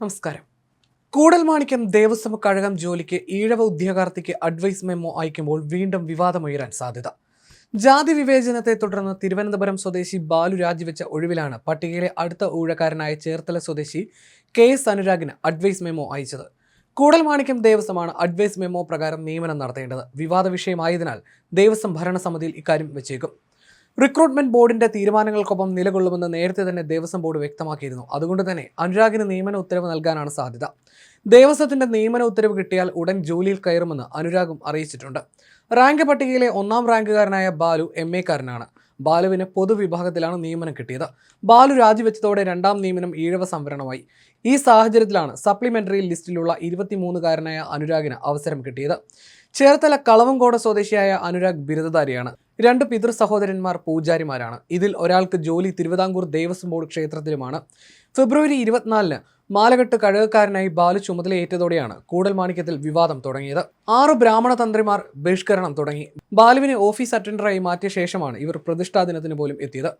നമസ്കാരം. കൂടൽമാണിക്യം ദേവസ്വം കഴകം ജോലിക്ക് Ezhava ഉദ്യോഗാർത്ഥിക്ക് advice memo അയക്കുമ്പോൾ വീണ്ടും വിവാദമുയരാൻ സാധ്യത. ജാതി വിവേചനത്തെ തുടർന്ന് തിരുവനന്തപുരം സ്വദേശി ബാലു രാജിവെച്ച ഒഴിവിലാണ് പട്ടികയിലെ അടുത്ത ഊഴക്കാരനായ ചേർത്തല സ്വദേശി കെ എസ് അനുരാഗിന് അഡ്വൈസ് മെമ്മോ അയച്ചത്. കൂടൽമാണിക്യം ദേവസ്വമാണ് അഡ്വൈസ് മെമ്മോ പ്രകാരം നിയമനം നടത്തേണ്ടത്. വിവാദ വിഷയമായതിനാൽ ദേവസ്വം ഭരണസമിതിയിൽ ഇക്കാര്യം വെച്ചേക്കും. റിക്രൂട്ട്മെന്റ് ബോർഡിന്റെ തീരുമാനങ്ങൾക്കൊപ്പം നിലകൊള്ളുമെന്ന് നേരത്തെ തന്നെ ദേവസ്വം ബോർഡ് വ്യക്തമാക്കിയിരുന്നു. അതുകൊണ്ട് തന്നെ അനുരാഗിന് നിയമന ഉത്തരവ് നൽകാനാണ് സാധ്യത. ദേവസ്വത്തിന്റെ നിയമന ഉത്തരവ് കിട്ടിയാൽ ഉടൻ ജോലിയിൽ കയറുമെന്ന് അനുരാഗും അറിയിച്ചിട്ടുണ്ട്. റാങ്ക് പട്ടികയിലെ ഒന്നാം റാങ്കുകാരനായ ബാലു എം എക്കാരനാണ്. ബാലുവിന് പൊതുവിഭാഗത്തിലാണ് നിയമനം കിട്ടിയത്. ബാലു രാജിവെച്ചതോടെ രണ്ടാം നിയമനം ഈഴവ സംവരണമായി. ഈ സാഹചര്യത്തിലാണ് സപ്ലിമെന്ററി ലിസ്റ്റിലുള്ള ഇരുപത്തിമൂന്നുകാരനായ അനുരാഗിന് അവസരം കിട്ടിയത്. ചേർത്തല കളവങ്കോട് സ്വദേശിയായ അനുരാഗ് ബിരുദധാരിയാണ്. രണ്ട് പിതൃ സഹോദരന്മാർ പൂജാരിമാരാണ്. ഇതിൽ ഒരാൾക്ക് ജോലി തിരുവിതാംകൂർ ദേവസ്വം ബോർഡ് ക്ഷേത്രത്തിലുമാണ്. ഫെബ്രുവരി ഇരുപത്തിനാലിന് മാലകെട്ട് കഴകക്കാരനായി ബാലു ചുമതലയേറ്റതോടെയാണ് കൂടൽമാണിക്യത്തിൽ വിവാദം തുടങ്ങിയത്. ആറ് ബ്രാഹ്മണ തന്ത്രിമാർ ബഹിഷ്കരണം തുടങ്ങി. ബാലുവിനെ ഓഫീസ് അറ്റൻഡറായി മാറ്റിയ ശേഷമാണ് ഇവർ പ്രതിഷ്ഠാ ദിനത്തിന് പോലും എത്തിയത്.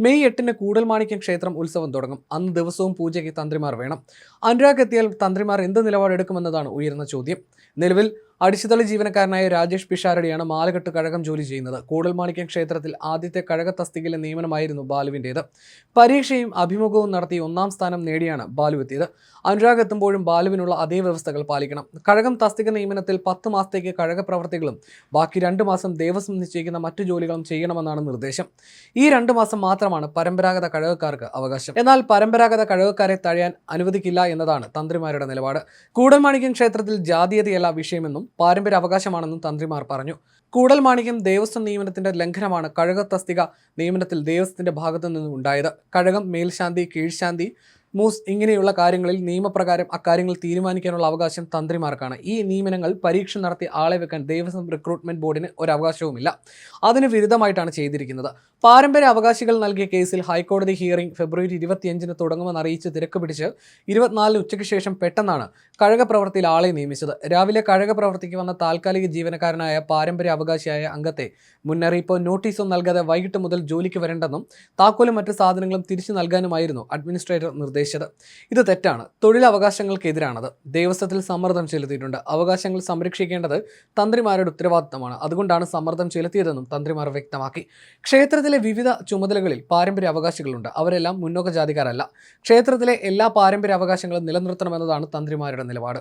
മെയ് എട്ടിന് കൂടൽമാണിക്യം ക്ഷേത്രം ഉത്സവം തുടങ്ങും. അന്ന് ദിവസവും പൂജയ്ക്ക് തന്ത്രിമാർ വേണം. അനുരാഗ് എത്തിയാൽ തന്ത്രിമാർ എന്ത് നിലപാടെടുക്കുമെന്നതാണ് ഉയർന്ന ചോദ്യം. നിലവിൽ അടിച്ചുതളി ജീവനക്കാരനായ രാജേഷ് പിഷാരടിയാണ് മാലകെട്ട് കഴകം ജോലി ചെയ്യുന്നത്. കൂടൽമാണിക്യം ക്ഷേത്രത്തിൽ ആദ്യത്തെ കഴക തസ്തികയിലെ നിയമനമായിരുന്നു ബാലുവിന്റേത്. പരീക്ഷയും അഭിമുഖവും നടത്തി ഒന്നാം സ്ഥാനം നേടിയാണ് ബാലു എത്തിയത്. അനുരാഗ് എത്തുമ്പോഴും ബാലുവിനുള്ള അതേ വ്യവസ്ഥകൾ പാലിക്കണം. കഴകം തസ്തിക നിയമനത്തിൽ പത്ത് മാസത്തേക്ക് കഴക പ്രവർത്തികളും ബാക്കി രണ്ട് മാസം ദേവസ്വം നിശ്ചയിക്കുന്ന മറ്റു ജോലികളും ചെയ്യണമെന്നാണ് നിർദ്ദേശം. ഈ രണ്ട് മാസം മാത്രമാണ് പരമ്പരാഗത കഴകക്കാർക്ക് അവകാശം. എന്നാൽ പരമ്പരാഗത കഴകക്കാരെ തഴയാൻ അനുവദിക്കില്ല എന്നതാണ് തന്ത്രിമാരുടെ നിലപാട്. കൂടൽമാണിക്യം ക്ഷേത്രത്തിൽ ജാതീയതയല്ല വിഷയമെന്നും പാരമ്പര്യ അവകാശമാണെന്നും തന്ത്രിമാർ പറഞ്ഞു. കൂടൽ മാണിക്യം ദേവസ്വം നിയമനത്തിന്റെ ലംഘനമാണ് കഴക തസ്തിക നിയമനത്തിൽ ദേവസ്വത്തിന്റെ ഭാഗത്തു നിന്നും ഉണ്ടായത് കഴകം മേൽശാന്തി കീഴ്ശാന്തി മൂസ് ഇങ്ങനെയുള്ള കാര്യങ്ങളിൽ നിയമപ്രകാരം അക്കാര്യങ്ങൾ തീരുമാനിക്കാനുള്ള അവകാശം തന്ത്രിമാർക്കാണ്. ഈ നിയമനങ്ങൾ പരീക്ഷ നടത്തി ആളെ വെക്കാൻ ദേവസ്വം റിക്രൂട്ട്മെന്റ് ബോർഡിന് ഒരു അവകാശവുമില്ല. അതിന് വിരുദ്ധമായിട്ടാണ് ചെയ്തിരിക്കുന്നത്. പാരമ്പര്യ അവകാശികൾ നൽകിയ കേസിൽ ഹൈക്കോടതി ഹിയറിംഗ് ഫെബ്രുവരി ഇരുപത്തിയഞ്ചിന് തുടങ്ങുമെന്ന് അറിയിച്ച് തിരക്ക് പിടിച്ച് ഇരുപത്തിനാലിന് ഉച്ചയ്ക്ക് ശേഷം പെട്ടെന്നാണ് കഴക പ്രവൃത്തിയിൽ ആളെ നിയമിച്ചത്. രാവിലെ കഴക പ്രവൃത്തിക്ക് വന്ന താൽക്കാലിക ജീവനക്കാരനായ പാരമ്പര്യ അവകാശിയായ അംഗത്തെ മുന്നറിയിപ്പോ നോട്ടീസും നൽകാതെ വൈകിട്ട് മുതൽ ജോലിക്ക് വരേണ്ടെന്നും താക്കോലും മറ്റ് സാധനങ്ങളും തിരിച്ചു നൽകാനുമായിരുന്നു അഡ്മിനിസ്ട്രേറ്റർ നിർദ്ദേശിച്ചത് ഇത് തെറ്റാണ്. തൊഴിലവകാശങ്ങൾക്കെതിരാണത്. ദേവസ്വത്തിൽ സമ്മർദ്ദം ചെലുത്തിയിട്ടുണ്ട്. അവകാശങ്ങൾ സംരക്ഷിക്കേണ്ടത് തന്ത്രിമാരുടെ ഉത്തരവാദിത്തമാണ്. അതുകൊണ്ടാണ് സമ്മർദ്ദം ചെലുത്തിയതെന്നും തന്ത്രിമാർ വ്യക്തമാക്കി. ക്ഷേത്രത്തിലെ വിവിധ ചുമതലകളിൽ പാരമ്പര്യ അവകാശികളുണ്ട്. അവരെല്ലാം മുന്നോക്ക ജാതിക്കാരല്ല. ക്ഷേത്രത്തിലെ എല്ലാ പാരമ്പര്യ അവകാശങ്ങളും നിലനിർത്തണമെന്നതാണ് തന്ത്രിമാരുടെ നിലപാട്.